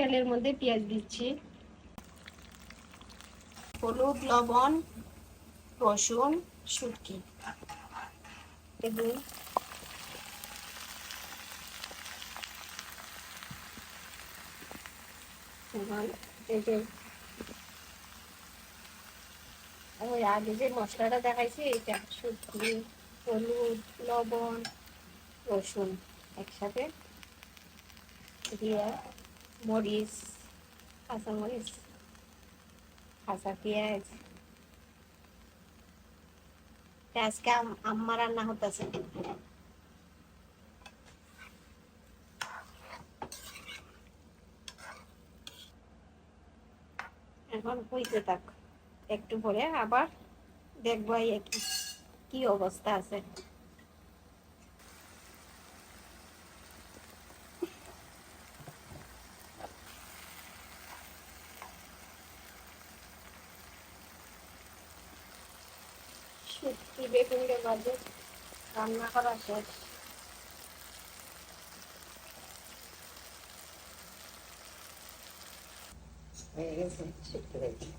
তেলের মধ্যে পেঁয়াজ দিচ্ছি। হলুদ, লবণ, রসুন, শুটকি। ওই আগে যে মশলাটা দেখাইছি, এটা শুটকি, হলুদ, লবণ, রসুন একসাথে দিয়ে মরিচ কাঁচামরিচ কাঁচা পেঁয়াজ আজকে আম- আম্মা রান্না হতেছে এখন হইতে থাক। একটু পরে আবার দেখব কি অবস্থা আছে। Şimdi bir beyefendi gönderdi. Ben ne kadar şey. Neyse, teşekkür ederim.